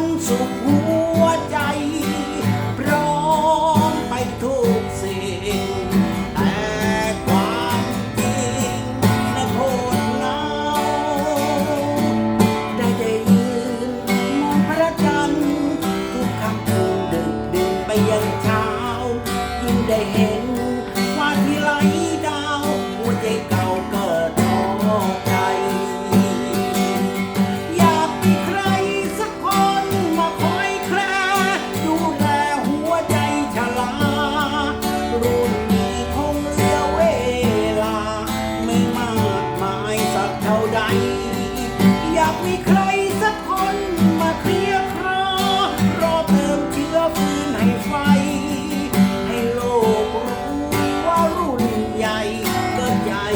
มื มีใครสักคนมาเคลียครอรอเติมเชื้อฟืนให้ไฟ ให้โลกรู้ว่ารุ่นใหญ่กิใหญ่